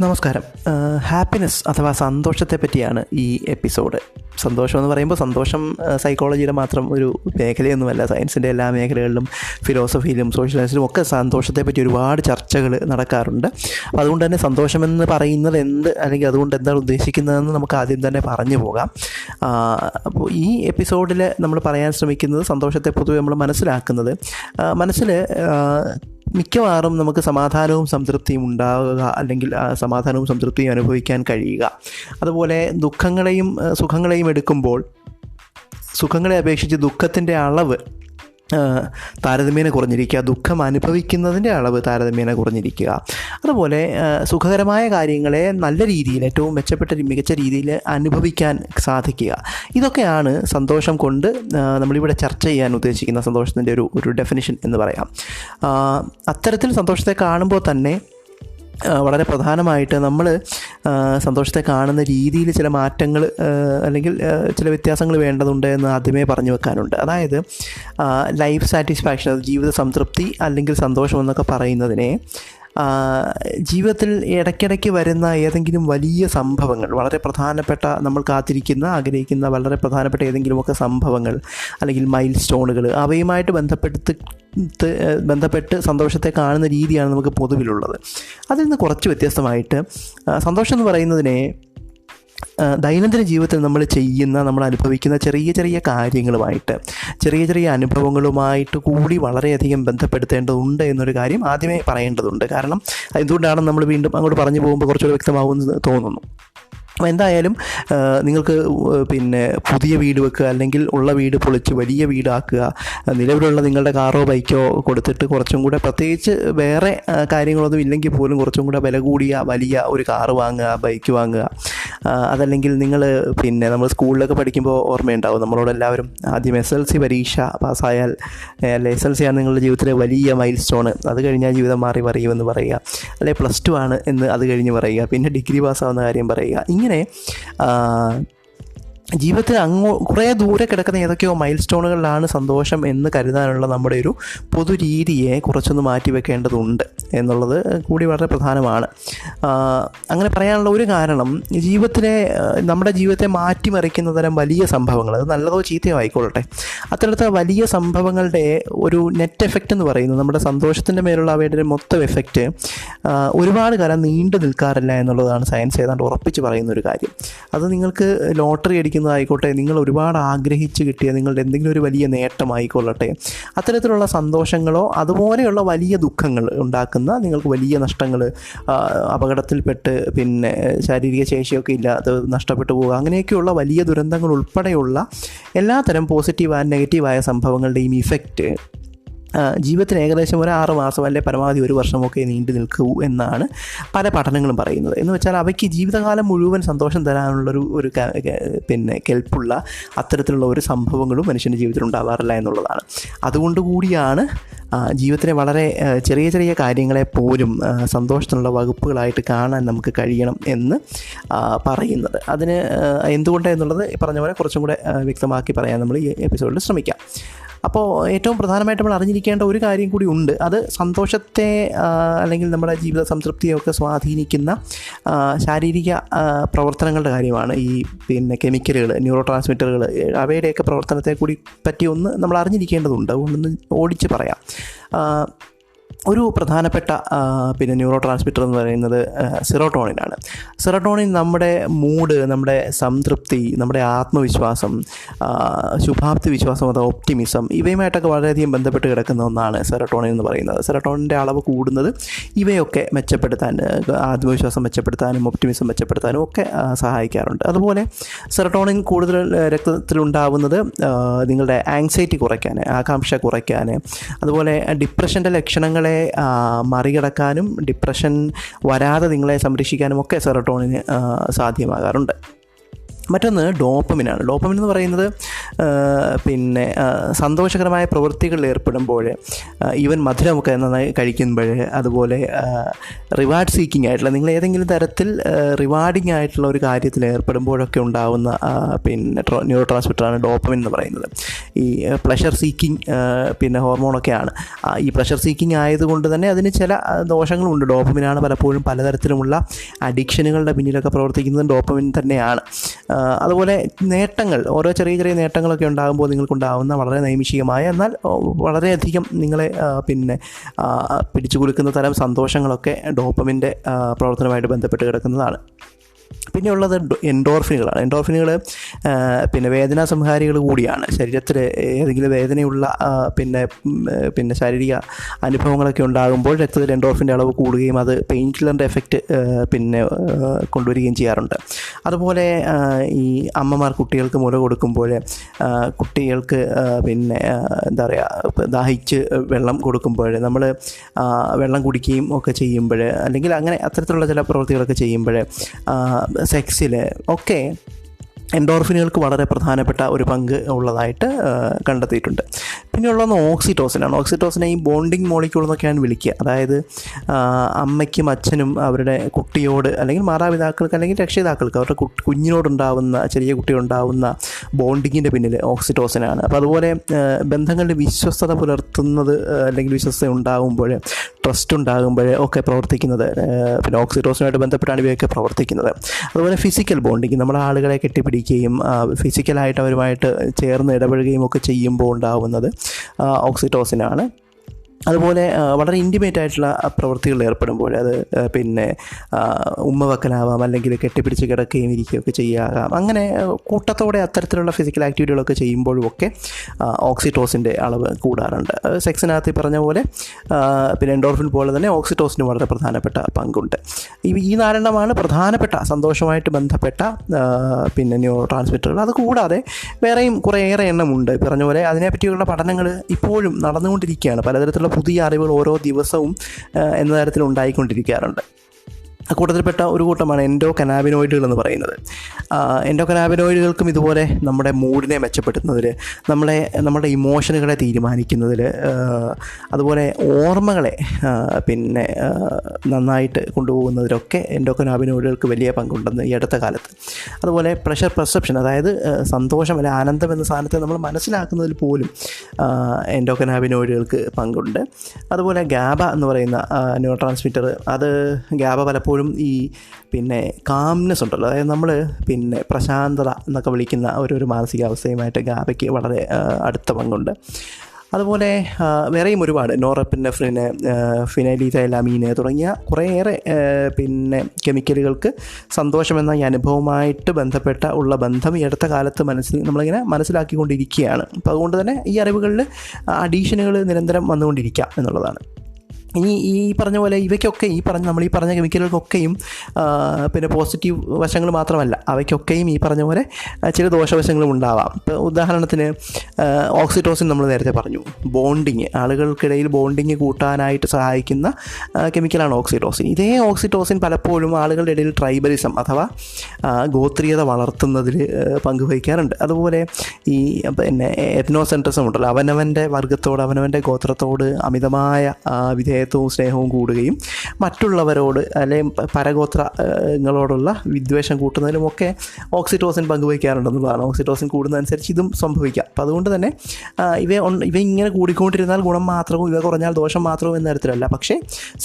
നമസ്കാരം. ഹാപ്പിനെസ് അഥവാ സന്തോഷത്തെ പറ്റിയാണ് ഈ എപ്പിസോഡ്. സന്തോഷം എന്ന് പറയുമ്പോൾ സന്തോഷം സൈക്കോളജിയുടെ മാത്രം ഒരു മേഖലയൊന്നുമല്ല. സയൻസിന്റെ എല്ലാ മേഖലകളിലും ഫിലോസഫിയിലും സോഷ്യൽ സയൻസിലും ഒക്കെ സന്തോഷത്തെ പറ്റി ഒരുപാട് ചർച്ചകൾ നടക്കാറുണ്ട്. അപ്പോൾ അതുകൊണ്ട് തന്നെ സന്തോഷമെന്ന് പറയുന്നത് എന്ത് അല്ലെങ്കിൽ അതുകൊണ്ട് എന്താണ് ഉദ്ദേശിക്കുന്നതെന്ന് നമുക്ക് ആദ്യം തന്നെ പറഞ്ഞു പോകാം. അപ്പോൾ ഈ എപ്പിസോഡിൽ നമ്മൾ പറയാൻ ശ്രമിക്കുന്നത് സന്തോഷത്തെ പൊതുവെ നമ്മൾ മനസ്സിലാക്കുന്നത്. മനസ്സിൽ മിക്കവാറും നമുക്ക് സമാധാനവും സംതൃപ്തിയും ഉണ്ടാവുക അല്ലെങ്കിൽ സമാധാനവും സംതൃപ്തിയും അനുഭവിക്കാൻ കഴിയുക. അതുപോലെ ദുഃഖങ്ങളെയും സുഖങ്ങളെയും എടുക്കുമ്പോൾ സുഖങ്ങളെ അപേക്ഷിച്ച് ദുഃഖത്തിന്റെ അളവ് താരതമ്യേന കുറഞ്ഞിരിക്കുക ദുഃഖം അനുഭവിക്കുന്നതിന്റെ അളവ് താരതമ്യേന കുറഞ്ഞിരിക്കുക. അതുപോലെ സുഖകരമായ കാര്യങ്ങളെ നല്ല രീതിയിൽ ഏറ്റവും മെച്ചപ്പെട്ട മികച്ച രീതിയിൽ അനുഭവിക്കാൻ സാധിക്കുക. ഇതൊക്കെയാണ് സന്തോഷം കൊണ്ട് നമ്മളിവിടെ ചർച്ച ചെയ്യാൻ ഉദ്ദേശിക്കുന്ന സന്തോഷത്തിന്റെ ഒരു ഒരു ഡെഫിനിഷൻ എന്ന് പറയാം. അത്തരത്തിൽ സന്തോഷത്തെ കാണുമ്പോൾ തന്നെ വളരെ പ്രധാനമായിട്ട് നമ്മൾ സന്തോഷത്തെ കാണുന്ന രീതിയിൽ ചില മാറ്റങ്ങൾ അല്ലെങ്കിൽ ചില വ്യത്യാസങ്ങൾ വേണ്ടതുണ്ട് എന്ന് ആദ്യമേ പറഞ്ഞു വെക്കാനുണ്ട്. അതായത് ലൈഫ് സാറ്റിസ്ഫാക്ഷൻ ജീവിത സംതൃപ്തി അല്ലെങ്കിൽ സന്തോഷം എന്നൊക്കെ പറയുന്നതിനെ ജീവിതത്തിൽ ഇടയ്ക്കിടയ്ക്ക് വരുന്ന ഏതെങ്കിലും വലിയ സംഭവങ്ങൾ വളരെ പ്രധാനപ്പെട്ട നമ്മൾ കാത്തിരിക്കുന്ന ആഗ്രഹിക്കുന്ന വളരെ പ്രധാനപ്പെട്ട ഏതെങ്കിലുമൊക്കെ സംഭവങ്ങൾ അല്ലെങ്കിൽ മൈൽ സ്റ്റോണുകൾ അവയുമായിട്ട് ബന്ധപ്പെടുത്തി ബന്ധപ്പെട്ട് സന്തോഷത്തെ കാണുന്ന രീതിയാണ് നമുക്ക് പൊതുവിലുള്ളത്. അതിൽ നിന്ന് കുറച്ച് വ്യത്യസ്തമായിട്ട് സന്തോഷം എന്ന് പറയുന്നതിനെ ദൈനംദിന ജീവിതത്തിൽ നമ്മൾ ചെയ്യുന്ന നമ്മൾ അനുഭവിക്കുന്ന ചെറിയ ചെറിയ കാര്യങ്ങളുമായിട്ട് ചെറിയ ചെറിയ അനുഭവങ്ങളുമായിട്ട് കൂടി വളരെയധികം ബന്ധപ്പെടുത്തേണ്ടതുണ്ട് എന്നൊരു കാര്യം ആദ്യമേ പറയേണ്ടതുണ്ട്. കാരണം എന്തുകൊണ്ടാണ് നമ്മൾ വീണ്ടും അങ്ങോട്ട് പറഞ്ഞു പോകുമ്പോൾ കുറച്ചുകൂടെ വ്യക്തമാവുമെന്ന് തോന്നുന്നു. അപ്പോൾ എന്തായാലും നിങ്ങൾക്ക് പിന്നെ പുതിയ വീട് വെക്കുക അല്ലെങ്കിൽ ഉള്ള വീട് പൊളിച്ച് വലിയ വീടാക്കുക നിലവിലുള്ള നിങ്ങളുടെ കാറോ ബൈക്കോ കൊടുത്തിട്ട് കുറച്ചും കൂടെ പ്രത്യേകിച്ച് വേറെ കാര്യങ്ങളൊന്നും ഇല്ലെങ്കിൽ പോലും കുറച്ചും കൂടെ വില കൂടിയ വലിയ ഒരു കാറ് വാങ്ങുക ബൈക്ക് വാങ്ങുക അതല്ലെങ്കിൽ നിങ്ങൾ പിന്നെ നമ്മൾ സ്കൂളിലൊക്കെ പഠിക്കുമ്പോൾ ഓർമ്മയുണ്ടാവും. നമ്മളോട് എല്ലാവരും ആദ്യം എസ് എൽ സി പരീക്ഷ പാസ്സായാൽ അല്ലെ എസ് എൽ സി ആണ് നിങ്ങളുടെ ജീവിതത്തിലെ വലിയ മൈൽ സ്റ്റോണ് അത് കഴിഞ്ഞാൽ ജീവിതം മാറി പറയുമെന്ന് പറയുക. അല്ലെ പ്ലസ് ടു ആണ് എന്ന് അത് കഴിഞ്ഞ് പറയുക. പിന്നെ ഡിഗ്രി പാസ്സാവുന്ന കാര്യം പറയുക. ഇങ്ങനെ ജീവിതത്തിൽ അങ്ങോ കുറേ ദൂരെ കിടക്കുന്ന ഏതൊക്കെയോ മൈൽ സ്റ്റോണുകളിലാണ് സന്തോഷം എന്ന് കരുതാനുള്ള നമ്മുടെ ഒരു പൊതു രീതിയെ കുറച്ചൊന്ന് മാറ്റി വെക്കേണ്ടതുണ്ട് എന്നുള്ളത് കൂടി വളരെ പ്രധാനമാണ്. അങ്ങനെ പറയാനുള്ള ഒരു കാരണം ജീവിതത്തിലെ നമ്മുടെ ജീവിതത്തെ മാറ്റിമറിക്കുന്ന തരം വലിയ സംഭവങ്ങൾ അത് നല്ലതോ ചീത്തയോ ആയിക്കോളട്ടെ അത്തരത്തെ വലിയ സംഭവങ്ങളുടെ ഒരു നെറ്റ് എഫക്റ്റ് എന്ന് പറയുന്നത് നമ്മുടെ സന്തോഷത്തിന്റെ മേലുള്ള അവയുടെ ഒരു മൊത്തം എഫക്റ്റ് ഒരുപാട് കാലം നീണ്ടു നിൽക്കാറില്ല എന്നുള്ളതാണ് സയൻസ് ഏതാണ്ട് ഉറപ്പിച്ച് പറയുന്ന ഒരു കാര്യം. അത് നിങ്ങൾക്ക് ലോട്ടറി അടിക്കുന്നതായിക്കോട്ടെ നിങ്ങൾ ഒരുപാട് ആഗ്രഹിച്ച് കിട്ടിയ നിങ്ങളുടെ എന്തെങ്കിലും ഒരു വലിയ നേട്ടമായിക്കൊള്ളട്ടെ അത്തരത്തിലുള്ള സന്തോഷങ്ങളോ അതുപോലെയുള്ള വലിയ ദുഃഖങ്ങൾ ഉണ്ടാക്കുന്ന നിങ്ങൾക്ക് വലിയ നഷ്ടങ്ങൾ അപകടത്തിൽപ്പെട്ട് പിന്നെ ശാരീരിക ശേഷിയൊക്കെ ഇല്ലാതെ നഷ്ടപ്പെട്ടു പോകുക അങ്ങനെയൊക്കെയുള്ള വലിയ ദുരന്തങ്ങൾ ഉൾപ്പെടെയുള്ള എല്ലാത്തരം പോസിറ്റീവ് ആൻഡ് നെഗറ്റീവായ സംഭവങ്ങളുടെയും ഇഫക്റ്റ് ജീവിതത്തിന് ഏകദേശം ഒരു ആറ് മാസം അല്ലെ പരമാവധി ഒരു വർഷമൊക്കെ നീണ്ടു നിൽക്കൂ എന്നാണ് പല പഠനങ്ങളും പറയുന്നത്. എന്ന് വെച്ചാൽ അവയ്ക്ക് ജീവിതകാലം മുഴുവൻ സന്തോഷം തരാനുള്ളൊരു ഒരു പിന്നെ കെൽപ്പുള്ള അത്തരത്തിലുള്ള ഒരു സംഭവങ്ങളും മനുഷ്യന്റെ ജീവിതത്തിൽ ഉണ്ടാവാറില്ല എന്നുള്ളതാണ്. അതുകൊണ്ട് കൂടിയാണ് ജീവിതത്തിലെ വളരെ ചെറിയ ചെറിയ കാര്യങ്ങളെ പോലും സന്തോഷത്തിനുള്ള വകുപ്പുകളായിട്ട് കാണാൻ നമുക്ക് കഴിയണം എന്ന് പറയുന്നത്. അതിന് എന്തുകൊണ്ടെന്നുള്ളത് പറഞ്ഞ പോലെ കുറച്ചും കൂടെ വ്യക്തമാക്കി പറയാൻ നമ്മൾ ഈ എപ്പിസോഡിൽ ശ്രമിക്കാം. അപ്പോൾ ഏറ്റവും പ്രധാനമായിട്ട് നമ്മൾ അറിഞ്ഞിരിക്കേണ്ട ഒരു കാര്യം കൂടി ഉണ്ട്. അത് സന്തോഷത്തെ അല്ലെങ്കിൽ നമ്മുടെ ജീവിത സംതൃപ്തിയൊക്കെ സ്വാധീനിക്കുന്ന ശാരീരിക പ്രവർത്തനങ്ങളുടെ കാര്യമാണ് ഈ പിന്നെ കെമിക്കലുകൾ ന്യൂറോ ട്രാൻസ്മിറ്ററുകൾ അവയുടെയൊക്കെ പ്രവർത്തനത്തെ കൂടി പറ്റി ഒന്ന് നമ്മൾ അറിഞ്ഞിരിക്കേണ്ടതുണ്ട്. അതുകൊണ്ടൊന്ന് ഓടിച്ച് പറയാം. ഒരു പ്രധാനപ്പെട്ട പിന്നെ ന്യൂറോ ട്രാൻസ്മിറ്റർ എന്ന് പറയുന്നത് സിറോട്ടോണിനാണ് സിറോട്ടോണിൻ നമ്മുടെ മൂഡ് നമ്മുടെ സംതൃപ്തി നമ്മുടെ ആത്മവിശ്വാസം ശുഭാപ്തി വിശ്വാസം അഥവാ ഒപ്റ്റിമിസം ഇവയുമായിട്ടൊക്കെ വളരെയധികം ബന്ധപ്പെട്ട് കിടക്കുന്ന ഒന്നാണ് സെറട്ടോണിൻ എന്ന് പറയുന്നത്. സെറട്ടോണിന്റെ അളവ് കൂടുന്നത് ഇവയൊക്കെ മെച്ചപ്പെടുത്താൻ ആത്മവിശ്വാസം മെച്ചപ്പെടുത്താനും ഒപ്റ്റിമിസം മെച്ചപ്പെടുത്താനും ഒക്കെ സഹായിക്കാറുണ്ട്. അതുപോലെ സെറട്ടോണിൻ കൂടുതൽ രക്തത്തിലുണ്ടാവുന്നത് നിങ്ങളുടെ ആങ്സൈറ്റി കുറയ്ക്കാൻ ആകാംക്ഷ കുറയ്ക്കാൻ അതുപോലെ ഡിപ്രഷന്റെ ലക്ഷണങ്ങളെ ആ, മറികടക്കാനും ഡിപ്രഷൻ വരാതെ നിങ്ങളെ സംരക്ഷിക്കാനും ഒക്കെ സെറട്ടോണിന് സാധ്യമാകാറുണ്ട്. മറ്റൊന്ന് ഡോപ്പമിനാണ്. ഡോപ്പമിൻ എന്ന് പറയുന്നത് പിന്നെ സന്തോഷകരമായ പ്രവൃത്തികളിൽ ഏർപ്പെടുമ്പോൾ ഈവൻ മധുരമൊക്കെ നന്നായി കഴിക്കുമ്പോൾ അതുപോലെ റിവാർഡ് സീക്കിംഗ് ആയിട്ടുള്ള നിങ്ങൾ ഏതെങ്കിലും തരത്തിൽ റിവാർഡിംഗ് ആയിട്ടുള്ള ഒരു കാര്യത്തിൽ ഏർപ്പെടുമ്പോഴൊക്കെ ഉണ്ടാവുന്ന പിന്നെ ന്യൂറോ ട്രാൻസ്മിറ്ററാണ് ഡോപ്പമിൻ എന്ന് പറയുന്നത്. ഈ പ്ലഷർ സീക്കിങ് പിന്നെ ഹോർമോണൊക്കെയാണ്. ഈ പ്ലഷർ സീക്കിങ് ആയതുകൊണ്ട് തന്നെ അതിന് ചില ദോഷങ്ങളുണ്ട്. ഡോപ്പമിനാണ് പലപ്പോഴും പലതരത്തിലുമുള്ള അഡിക്ഷനുകളുടെ പിന്നിലൊക്കെ പ്രവർത്തിക്കുന്നത് ഡോപ്പമിൻ തന്നെയാണ്. അതുപോലെ നേട്ടങ്ങൾ ഓരോ ചെറിയ ചെറിയ നേട്ടങ്ങളൊക്കെ ഉണ്ടാകുമ്പോൾ നിങ്ങൾക്കുണ്ടാകുന്ന വളരെ നൈമിഷികമായ എന്നാൽ വളരെയധികം നിങ്ങളെ പിന്നെ പിടിച്ചു കൊടുക്കുന്ന തരം സന്തോഷങ്ങളൊക്കെ ഡോപ്പമിന്റെ പ്രവർത്തനമായിട്ട് ബന്ധപ്പെട്ട് കിടക്കുന്നതാണ്. പിന്നെ ഉള്ളത് എൻഡോർഫിനുകളാണ്. എൻഡോർഫിനുകൾ പിന്നെ വേദനാ സംഹാരികൾ കൂടിയാണ്. ശരീരത്തിൽ ഏതെങ്കിലും വേദനയുള്ള പിന്നെ പിന്നെ ശാരീരിക അനുഭവങ്ങളൊക്കെ ഉണ്ടാകുമ്പോൾ രക്തത്തിൽ എൻഡോർഫിന്റെ അളവ് കൂടുകയും അത് പെയിൻ കില്ലറിന്റെ എഫക്റ്റ് പിന്നെ കൊണ്ടുവരികയും ചെയ്യാറുണ്ട്. അതുപോലെ ഈ അമ്മമാർ കുട്ടികൾക്ക് മുല കൊടുക്കുമ്പോൾ കുട്ടികൾക്ക് പിന്നെ എന്താ പറയുക ദാഹിച്ച് വെള്ളം കൊടുക്കുമ്പോൾ നമ്മൾ വെള്ളം കുടിക്കുകയും ഒക്കെ ചെയ്യുമ്പോൾ അല്ലെങ്കിൽ അങ്ങനെ അത്തരത്തിലുള്ള ചില പ്രവൃത്തികളൊക്കെ ചെയ്യുമ്പോൾ സെക്സിൽ ഒക്കെ എൻഡോർഫിനുകൾക്ക് വളരെ പ്രധാനപ്പെട്ട ഒരു പങ്ക് ഉള്ളതായിട്ട് കണ്ടെത്തിയിട്ടുണ്ട്. പിന്നെ ഉള്ളത് ഓക്സിറ്റോസിനാണ്. ഓക്സിറ്റോസിനെ ഈ ബോണ്ടിങ് മോളിക്യൂൾ എന്നൊക്കെയാണ് വിളിക്കുക. അതായത് അമ്മയ്ക്കും അച്ഛനും അവരുടെ കുട്ടിയോട് അല്ലെങ്കിൽ മാതാപിതാക്കൾക്ക് അല്ലെങ്കിൽ രക്ഷിതാക്കൾക്ക് അവരുടെ കുട്ടി കുഞ്ഞിനോടുണ്ടാവുന്ന ചെറിയ കുട്ടിയുണ്ടാവുന്ന ബോണ്ടിങ്ങിന്റെ പിന്നിൽ ഓക്സിറ്റോസിനാണ്. അപ്പോൾ അതുപോലെ ബന്ധങ്ങളുടെ വിശ്വസ്തത പുലർത്തുന്നത് അല്ലെങ്കിൽ വിശ്വസ്തത ഉണ്ടാകുമ്പോൾ ട്രസ്റ്റ് ഉണ്ടാകുമ്പോൾ ഒക്കെ പ്രവർത്തിക്കുന്നത് പിന്നെ ഓക്സിറ്റോസിനുമായിട്ട് ബന്ധപ്പെട്ടാണ് ഇവയൊക്കെ പ്രവർത്തിക്കുന്നത്. അതുപോലെ ഫിസിക്കൽ ബോണ്ടിങ്. നമ്മുടെ ആളുകളെ കെട്ടിപ്പിടിക്കുകയും ആ, ഫിസിക്കലായിട്ട് അവരുമായിട്ട് ചേർന്ന് ഇടപഴകുകയും ഒക്കെ ചെയ്യുമ്പോൾ ഉണ്ടാവുന്നത് ഓക്സിറ്റോസിനാണ് അതുപോലെ വളരെ ഇന്റിമേറ്റ് ആയിട്ടുള്ള പ്രവൃത്തികളിൽ ഏർപ്പെടുമ്പോൾ അത് പിന്നെ ഉമ്മ വെക്കലാവാം അല്ലെങ്കിൽ കെട്ടിപ്പിടിച്ച് കിടക്കുകയും ഇരിക്കുകയൊക്കെ ചെയ്യാകാം. അങ്ങനെ കൂട്ടത്തോടെ അത്തരത്തിലുള്ള ഫിസിക്കൽ ആക്ടിവിറ്റികളൊക്കെ ചെയ്യുമ്പോഴും ഒക്കെ ഓക്സിറ്റോസിന്റെ അളവ് കൂടാറുണ്ട്. സെക്സിനകത്ത് പറഞ്ഞ പോലെ പിന്നെ എൻഡോർഫിൻ പോലെ തന്നെ ഓക്സിറ്റോസിന് വളരെ പ്രധാനപ്പെട്ട പങ്കുണ്ട്. ഈ നാലെണ്ണമാണ് പ്രധാനപ്പെട്ട സന്തോഷമായിട്ട് ബന്ധപ്പെട്ട പിന്നെ ന്യൂറോ ട്രാൻസ്മിറ്ററുകൾ അത് കൂടാതെ വേറെയും കുറേയേറെ എണ്ണമുണ്ട്. പറഞ്ഞ പോലെ അതിനെപ്പറ്റിയുള്ള പഠനങ്ങൾ ഇപ്പോഴും നടന്നുകൊണ്ടിരിക്കുകയാണ്. പലതരത്തിലുള്ള പുതിയ അറിവുകൾ ഓരോ ദിവസവും എന്ന തരത്തിൽ ഉണ്ടായിക്കൊണ്ടിരിക്കാറുണ്ട് കൂട്ടത്തിൽപ്പെട്ട ഒരു കൂട്ടമാണ് എൻഡോ കനാബിനോയിഡുകൾ എന്ന് പറയുന്നത്. എൻഡോ കനാബിനോയിഡുകൾക്കും ഇതുപോലെ നമ്മുടെ മൂഡിനെ മെച്ചപ്പെടുത്തുന്നതിൽ നമ്മളെ നമ്മുടെ ഇമോഷനുകളെ തീരുമാനിക്കുന്നതിൽ അതുപോലെ ഓർമ്മകളെ പിന്നെ നന്നായിട്ട് കൊണ്ടുപോകുന്നതിലൊക്കെ എൻഡോ കനാബിനോയിഡുകൾക്ക് വലിയ പങ്കുണ്ടെന്ന് ഈ അടുത്ത കാലത്ത്. അതുപോലെ പ്രഷർ പെർസെപ്ഷൻ അതായത് സന്തോഷം അല്ലെ ആനന്ദം എന്ന സാധനത്തെ നമ്മൾ മനസ്സിലാക്കുന്നതിൽ പോലും എൻഡോ കനാബിനോയിഡുകൾക്ക് പങ്കുണ്ട്. അതുപോലെ ഗാബ എന്ന് പറയുന്ന ന്യൂറോ ട്രാൻസ്മിറ്റർ അത് ഗാബ പലപ്പോഴും ഈ പിന്നെ കാംനെസ് ഉണ്ടല്ലോ. അതായത് നമ്മൾ പിന്നെ പ്രശാന്തത എന്നൊക്കെ വിളിക്കുന്ന ഒരു ഒരു മാനസികാവസ്ഥയുമായിട്ട് ഗാബയ്ക്ക് വളരെ അടുത്ത പങ്കുണ്ട്. അതുപോലെ വേറെയും ഒരുപാട്. നോറപ്പിനെഫ്രിന് ഫിനൈലിതൈലാമീന് തുടങ്ങിയ കുറേയേറെ പിന്നെ കെമിക്കലുകൾക്ക് സന്തോഷമെന്ന ഈ അനുഭവമായിട്ട് ബന്ധപ്പെട്ട ഉള്ള ബന്ധം ഈ അടുത്ത കാലത്ത് മനസ്സിൽ നമ്മളിങ്ങനെ മനസ്സിലാക്കിക്കൊണ്ടിരിക്കുകയാണ്. അപ്പോൾ അതുകൊണ്ട് തന്നെ ഈ അറിവുകളിൽ അഡീഷനുകൾ നിരന്തരം വന്നുകൊണ്ടിരിക്കാം എന്നുള്ളതാണ്. ഇനി ഈ പറഞ്ഞ പോലെ ഇവയ്ക്കൊക്കെ ഈ പറഞ്ഞ നമ്മൾ ഈ പറഞ്ഞ കെമിക്കലുകൾക്കൊക്കെയും പിന്നെ പോസിറ്റീവ് വശങ്ങൾ മാത്രമല്ല അവയ്ക്കൊക്കെയും ഈ പറഞ്ഞ പോലെ ചില ദോഷവശങ്ങളും ഉണ്ടാവാം. ഇപ്പോൾ ഉദാഹരണത്തിന് ഓക്സിറ്റോസിൻ നമ്മൾ നേരത്തെ പറഞ്ഞു. ബോണ്ടിങ് ആളുകൾക്കിടയിൽ ബോണ്ടിങ് കൂട്ടാനായിട്ട് സഹായിക്കുന്ന കെമിക്കലാണ് ഓക്സിറ്റോസിൻ ഇതേ ഓക്സിറ്റോസിൻ പലപ്പോഴും ആളുകളുടെ ഇടയിൽ ട്രൈബലിസം അഥവാ ഗോത്രീയത വളർത്തുന്നതിൽ പങ്കുവഹിക്കാറുണ്ട്. അതുപോലെ ഈ പിന്നെ എത്നോസെൻട്രിസം ഉണ്ടല്ലോ അവനവന്റെ വർഗത്തോട് അവനവന്റെ ഗോത്രത്തോട് അമിതമായ ആ, വിധേയത്വവും സ്നേഹവും കൂടുകയും മറ്റുള്ളവരോട് അല്ലെങ്കിൽ പരഗോത്രങ്ങളോടുള്ള വിദ്വേഷം കൂട്ടുന്നതിലുമൊക്കെ ഓക്സിറ്റോസിൻ പങ്കുവയ്ക്കാറുണ്ടെന്നുള്ളതാണ്. ഓക്സിറ്റോസിൻ കൂടുന്നതനുസരിച്ച് ഇതും സംഭവിക്കാം. അപ്പോൾ അതുകൊണ്ട് തന്നെ ഇവ ഇവ ഇങ്ങനെ കൂടിക്കൊണ്ടിരുന്നാൽ ഗുണം മാത്രവും ഇവ കുറഞ്ഞാൽ ദോഷം മാത്രവും എന്ന തരത്തിലല്ല. പക്ഷേ